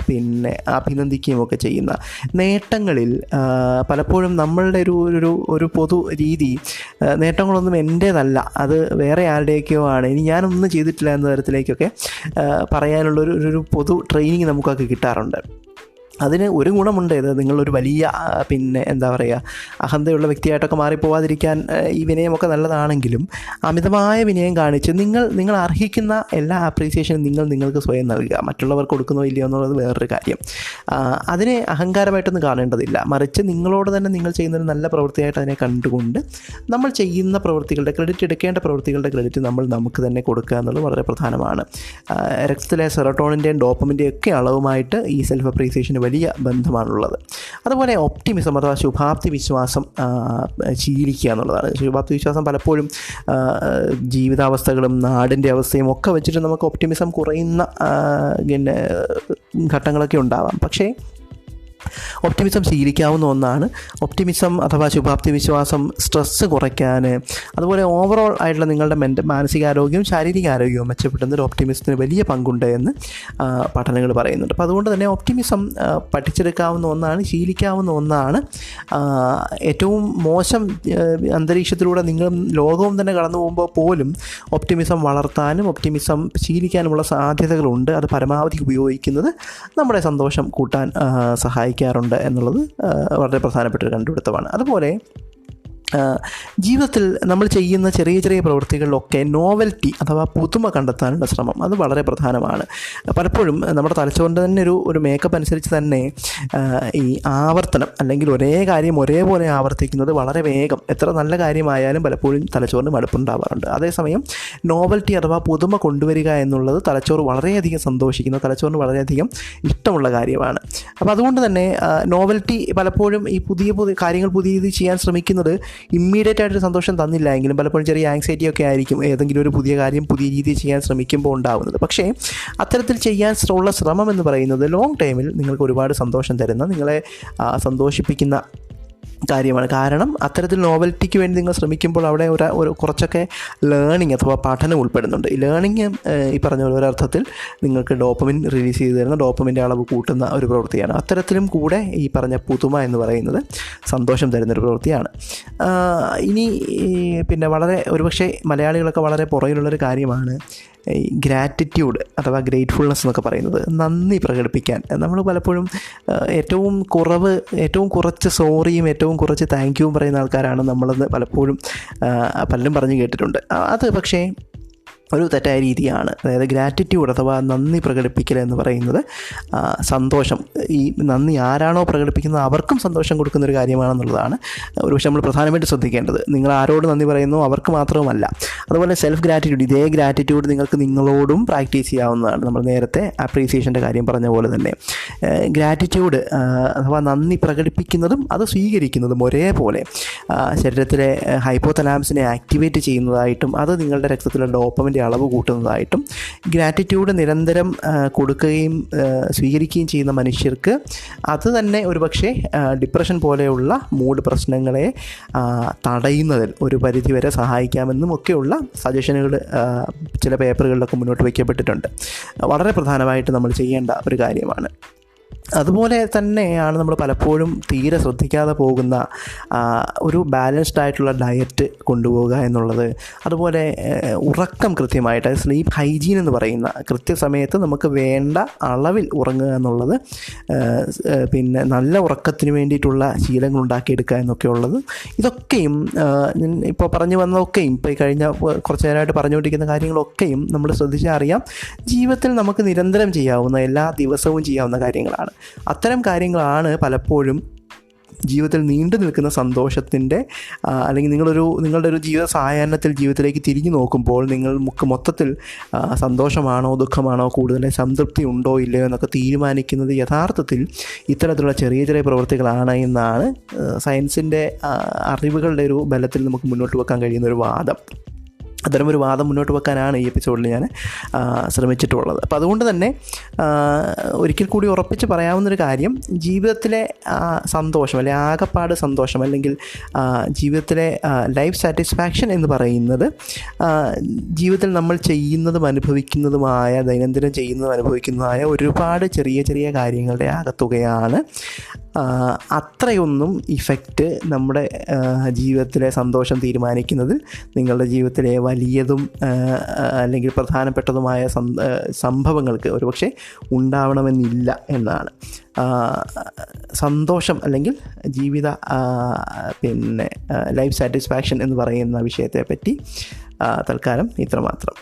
പിന്നെ അഭിനന്ദിക്കുകയും ഒക്കെ ചെയ്യുന്ന നേട്ടങ്ങളിൽ പലപ്പോഴും നമ്മളുടെ ഒരു ഒരു ഒരു പൊതു രീതി നേട്ടങ്ങളൊന്നും എന്റേതല്ല അത് വേറെ ആരുടെയൊക്കെയോ ആണ്. ഇനി ഞാനൊന്നും ചെയ്തിട്ടില്ല എന്ന തരത്തിലേക്കൊക്കെ പറയാനുള്ളൊരു ഒരു- പൊതു പൊതു ട്രെയിനിങ് നമുക്കൊക്കെ കിട്ടാറുണ്ട്. അതിന് ഒരു ഗുണമുണ്ട്. ഇത് നിങ്ങളൊരു വലിയ പിന്നെ എന്താ പറയുക അഹന്തയുള്ള വ്യക്തിയായിട്ടൊക്കെ മാറിപ്പോവാതിരിക്കാൻ ഈ വിനയമൊക്കെ നല്ലതാണെങ്കിലും അമിതമായ വിനയം കാണിച്ച് നിങ്ങൾ നിങ്ങൾ അർഹിക്കുന്ന എല്ലാ അപ്രീസിയേഷനും നിങ്ങൾ നിങ്ങൾക്ക് സ്വയം നൽകുക. മറ്റുള്ളവർക്ക് കൊടുക്കുന്നോ ഇല്ലയോ എന്നുള്ളത് വേറൊരു കാര്യം. അതിനെ അഹങ്കാരമായിട്ടൊന്നും കാണേണ്ടതില്ല. മറിച്ച് നിങ്ങളോട് തന്നെ നിങ്ങൾ ചെയ്യുന്നൊരു നല്ല പ്രവൃത്തിയായിട്ട് അതിനെ കണ്ടുകൊണ്ട് നമ്മൾ ചെയ്യുന്ന പ്രവൃത്തികളുടെ ക്രെഡിറ്റ് എടുക്കേണ്ട പ്രവൃത്തികളുടെ ക്രെഡിറ്റ് നമ്മൾ നമുക്ക് തന്നെ കൊടുക്കുക എന്നുള്ളത് വളരെ പ്രധാനമാണ്. രക്തത്തിലെ സെറട്ടോണിന്റെയും ഡോപ്പമിന്റെയും ഒക്കെ അളവുമായിട്ട് ഈ സെൽഫ് അപ്രീസിയേഷന് വലിയ ബന്ധമാണുള്ളത്. അതുപോലെ ഒപ്റ്റിമിസം അഥവാ ശുഭാപ്തി വിശ്വാസം ശീലിക്കുക എന്നുള്ളതാണ്. ശുഭാപ്തി വിശ്വാസം പലപ്പോഴും ജീവിതാവസ്ഥകളും നാടിന്റെ അവസ്ഥയും ഒക്കെ വെച്ചിട്ട് നമുക്ക് ഒപ്റ്റിമിസം കുറയുന്ന പിന്നെ ഘട്ടങ്ങളൊക്കെ ഉണ്ടാവാം. പക്ഷേ ഒപ്റ്റിമിസം ശീലിക്കാവുന്ന ഒന്നാണ്. ഒപ്റ്റിമിസം അഥവാ ശുഭാപ്തി വിശ്വാസം സ്ട്രെസ്സ് കുറയ്ക്കാൻ അതുപോലെ ഓവറോൾ ആയിട്ടുള്ള നിങ്ങളുടെ മെന്റ മാനസികാരോഗ്യവും ശാരീരിക ആരോഗ്യവും മെച്ചപ്പെടുന്നതിൽ ഒപ്റ്റിമിസത്തിന് വലിയ പങ്കുണ്ട് എന്ന് പഠനങ്ങൾ പറയുന്നുണ്ട്. അപ്പോൾ അതുകൊണ്ട് തന്നെ ഒപ്റ്റിമിസം പഠിച്ചെടുക്കാവുന്ന ഒന്നാണ് ശീലിക്കാവുന്ന ഒന്നാണ്. ഏറ്റവും മോശം അന്തരീക്ഷത്തിലൂടെ നിങ്ങളും ലോകവും തന്നെ കടന്നു പോകുമ്പോൾ പോലും ഒപ്റ്റിമിസം വളർത്താനും ഒപ്റ്റിമിസം ശീലിക്കാനുമുള്ള സാധ്യതകളുണ്ട്. അത് പരമാവധി ഉപയോഗിക്കുന്നത് നമ്മുടെ സന്തോഷം കൂട്ടാൻ ആ, സഹായിക്കാറുണ്ട് എന്നുള്ളത് വളരെ പ്രധാനപ്പെട്ട ഒരു കണ്ടുപിടുത്തമാണ്. അതുപോലെ ജീവിതത്തിൽ നമ്മൾ ചെയ്യുന്ന ചെറിയ ചെറിയ പ്രവൃത്തികളിലൊക്കെ നോവൽറ്റി അഥവാ പുതുമ കണ്ടെത്താനുള്ള ശ്രമം അത് വളരെ പ്രധാനമാണ്. പലപ്പോഴും നമ്മുടെ തലച്ചോറിന്റെ തന്നെ ഒരു ഒരു മേക്കപ്പ് അനുസരിച്ച് തന്നെ ഈ ആവർത്തനം അല്ലെങ്കിൽ ഒരേ കാര്യം ഒരേപോലെ ആവർത്തിക്കുന്നത് വളരെ വേഗം എത്ര നല്ല കാര്യമായാലും പലപ്പോഴും തലച്ചോറിന് മടുപ്പുണ്ടാവാറുണ്ട്. അതേസമയം നോവൽറ്റി അഥവാ പുതുമ കൊണ്ടുവരിക എന്നുള്ളത് തലച്ചോറ് വളരെയധികം സന്തോഷിക്കുന്ന. തലച്ചോറിന് വളരെയധികം ഇഷ്ടമുള്ള കാര്യമാണ്. അപ്പോൾ അതുകൊണ്ട് തന്നെ നോവൽറ്റി പലപ്പോഴും ഈ പുതിയ പുതിയ കാര്യങ്ങൾ പുതിയ രീതിയിൽ ചെയ്യാൻ ശ്രമിക്കുന്നത് ഇമ്മീഡിയറ്റ് ആയിട്ട് സന്തോഷം തന്നില്ല. എങ്കിലും പലപ്പോഴും ചെറിയ ആങ്സൈറ്റി ഒക്കെ ആയിരിക്കും ഏതെങ്കിലും ഒരു പുതിയ കാര്യം പുതിയ രീതിയിൽ ചെയ്യാൻ ശ്രമിക്കുമ്പോൾ ഉണ്ടാകുന്നത് പക്ഷേ അത്തരത്തിൽ ചെയ്യാൻ ഉള്ള ശ്രമം എന്ന് പറയുന്നത് ലോങ് ടൈമിൽ നിങ്ങൾക്ക് ഒരുപാട് സന്തോഷം തരുന്ന നിങ്ങളെ സന്തോഷിപ്പിക്കുന്ന കാര്യമാണ്. കാരണം അത്തരത്തിൽ നോവൽറ്റിക്ക് വേണ്ടി നിങ്ങൾ ശ്രമിക്കുമ്പോൾ അവിടെ ഒരു ഒരു കുറച്ചൊക്കെ ലേണിംഗ് അഥവാ പഠനം ഉൾപ്പെടുന്നുണ്ട്. ഈ ലേണിംഗ് ഈ പറഞ്ഞ പോലെ ഒരർത്ഥത്തിൽ നിങ്ങൾക്ക് ഡോപ്പമിൻ റിലീസ് ചെയ്ത് തരുന്ന ഡോപ്പമിന്റെ അളവ് കൂട്ടുന്ന ഒരു പ്രവൃത്തിയാണ്. അത്തരത്തിലും കൂടെ ഈ പറഞ്ഞ പുതുമ എന്ന് പറയുന്നത് സന്തോഷം തരുന്നൊരു പ്രവൃത്തിയാണ്. ഇനി പിന്നെ വളരെ ഒരുപക്ഷെ മലയാളികളൊക്കെ വളരെ പുറകിലുള്ളൊരു കാര്യമാണ്. ഈ ഗ്രാറ്റിറ്റ്യൂഡ് അഥവാ ഗ്രേറ്റ്ഫുൾനെസ് എന്നൊക്കെ പറയുന്നത് നന്ദി പ്രകടിപ്പിക്കാൻ. നമ്മൾ പലപ്പോഴും ഏറ്റവും കുറവ് ഏറ്റവും കുറച്ച് സോറിയും ഏറ്റവും കുറച്ച് താങ്ക് യുവും പറയുന്ന ആൾക്കാരാണ് നമ്മളെന്ന് പലപ്പോഴും പലരും പറഞ്ഞു കേട്ടിട്ടുണ്ട്. അത് പക്ഷേ ഒരു തെറ്റായ രീതിയാണ്. അതായത് ഗ്രാറ്റിറ്റ്യൂഡ് അഥവാ നന്ദി പ്രകടിപ്പിക്കൽ എന്ന് പറയുന്നത് സന്തോഷം. ഈ നന്ദി ആരാണോ പ്രകടിപ്പിക്കുന്നത് അവർക്കും സന്തോഷം കൊടുക്കുന്ന ഒരു കാര്യമാണെന്നുള്ളതാണ് ഒരുപക്ഷെ നമ്മൾ പ്രധാനമായിട്ട് ശ്രദ്ധിക്കേണ്ടത്. നിങ്ങൾ ആരോട് നന്ദി പറയുന്നു അവർക്ക് മാത്രവുമല്ല. അതുപോലെ സെൽഫ് ഗ്രാറ്റിറ്റ്യൂഡ് ഇതേ ഗ്രാറ്റിറ്റ്യൂഡ് നിങ്ങൾക്ക് നിങ്ങളോടും പ്രാക്ടീസ് ചെയ്യാവുന്നതാണ്. നമ്മൾ നേരത്തെ അപ്രീസിയേഷന്റെ കാര്യം പറഞ്ഞ പോലെ തന്നെ. ഗ്രാറ്റിറ്റ്യൂഡ് അഥവാ നന്ദി പ്രകടിപ്പിക്കുന്നതും അത് സ്വീകരിക്കുന്നതും ഒരേപോലെ. ശരീരത്തിലെ ഹൈപ്പോതലാംസിനെ ആക്ടിവേറ്റ് ചെയ്യുന്നതായിട്ടും അത് നിങ്ങളുടെ രക്തത്തിലെ ഡോപ്പമിന്റെ അളവ് കൂട്ടുന്നതായിട്ടും ഗ്രാറ്റിറ്റ്യൂഡ് നിരന്തരം കൊടുക്കുകയും സ്വീകരിക്കുകയും ചെയ്യുന്ന മനുഷ്യർക്ക് അത് തന്നെ ഒരുപക്ഷെ ഡിപ്രഷൻ പോലെയുള്ള മൂഡ് പ്രശ്നങ്ങളെ തടയുന്നതിൽ ഒരു പരിധിവരെ സഹായിക്കാമെന്നും ഒക്കെയുള്ള സജഷനുകൾ ചില പേപ്പറുകളിലൊക്കെ മുന്നോട്ട് വയ്ക്കപ്പെട്ടിട്ടുണ്ട്. വളരെ പ്രധാനമായിട്ട് നമ്മൾ ചെയ്യേണ്ട ഒരു കാര്യമാണ്. അതുപോലെ തന്നെയാണ് നമ്മൾ പലപ്പോഴും തീരെ ശ്രദ്ധിക്കാതെ പോകുന്ന ഒരു ബാലൻസ്ഡ് ആയിട്ടുള്ള ഡയറ്റ് കൊണ്ടുപോകുക എന്നുള്ളത്. അതുപോലെ ഉറക്കം കൃത്യമായിട്ട് സ്ലീപ്പ് ഹൈജീൻ എന്ന് പറയുന്ന കൃത്യസമയത്ത് നമുക്ക് വേണ്ട അളവിൽ ഉറങ്ങുക എന്നുള്ളത് പിന്നെ നല്ല ഉറക്കത്തിന് വേണ്ടിയിട്ടുള്ള ശീലങ്ങൾ ഉണ്ടാക്കിയെടുക്കുക എന്നൊക്കെ ഉള്ളത്. ഇതൊക്കെയും ഇപ്പോൾ പറഞ്ഞു വന്നതൊക്കെയും ഇപ്പോൾ ഈ കഴിഞ്ഞ കുറച്ച് നേരമായിട്ട് പറഞ്ഞുകൊണ്ടിരിക്കുന്ന കാര്യങ്ങളൊക്കെയും നമ്മൾ ശ്രദ്ധിച്ചാൽ അറിയാം ജീവിതത്തിൽ നമുക്ക് നിരന്തരം ചെയ്യാവുന്ന എല്ലാ ദിവസവും ചെയ്യാവുന്ന കാര്യങ്ങളാണ്. അത്തരം കാര്യങ്ങളാണ് പലപ്പോഴും ജീവിതത്തിൽ നീണ്ടു നിൽക്കുന്ന സന്തോഷത്തിന്റെ അല്ലെങ്കിൽ നിങ്ങളൊരു നിങ്ങളുടെ ഒരു ജീവിത സായാഹ്നത്തിൽ ജീവിതത്തിലേക്ക് തിരിഞ്ഞു നോക്കുമ്പോൾ നിങ്ങൾ മുക്ക് മൊത്തത്തിൽ സന്തോഷമാണോ ദുഃഖമാണോ കൂടുതൽ സംതൃപ്തി ഉണ്ടോ ഇല്ലയോ എന്നൊക്കെ തീരുമാനിക്കുന്നത് യഥാർത്ഥത്തിൽ ഇത്തരത്തിലുള്ള ചെറിയ ചെറിയ പ്രവൃത്തികളാണ് എന്നാണ് സയൻസിന്റെ അറിവുകളുടെ ഒരു ബലത്തിൽ നമുക്ക് മുന്നോട്ട് വെക്കാൻ കഴിയുന്ന ഒരു വാദം. അത്തരമൊരു വാദം മുന്നോട്ട് വെക്കാനാണ് ഈ എപ്പിസോഡിൽ ഞാൻ ശ്രമിച്ചിട്ടുള്ളത്. അപ്പോൾ അതുകൊണ്ട് തന്നെ ഒരിക്കൽ കൂടി ഉറപ്പിച്ച് പറയാവുന്നൊരു കാര്യം ജീവിതത്തിലെ സന്തോഷം അല്ലെങ്കിൽ ആകപ്പാട് സന്തോഷം അല്ലെങ്കിൽ ജീവിതത്തിലെ ലൈഫ് സാറ്റിസ്ഫാക്ഷൻ എന്ന് പറയുന്നത് ജീവിതത്തിൽ നമ്മൾ ചെയ്യുന്നതും അനുഭവിക്കുന്നതുമായ ദൈനംദിനം ചെയ്യുന്നതും അനുഭവിക്കുന്നതുമായ ഒരുപാട് ചെറിയ ചെറിയ കാര്യങ്ങളുടെ ആകത്തുകയാണ് അത്രയൊന്നും ഇഫക്റ്റ് നമ്മുടെ ജീവിതത്തിലെ സന്തോഷം തീരുമാനിക്കുന്നതിൽ നിങ്ങളുടെ ജീവിതത്തിലെ വലിയതും അല്ലെങ്കിൽ പ്രധാനപ്പെട്ടതുമായ സംഭവങ്ങൾക്ക് ഒരുപക്ഷെ ഉണ്ടാവണമെന്നില്ല എന്നാണ്. സന്തോഷം അല്ലെങ്കിൽ ജീവിത പിന്നെ ലൈഫ് സാറ്റിസ്ഫാക്ഷൻ എന്ന് പറയുന്ന വിഷയത്തെ പറ്റി തൽക്കാലം ഇത്രമാത്രം.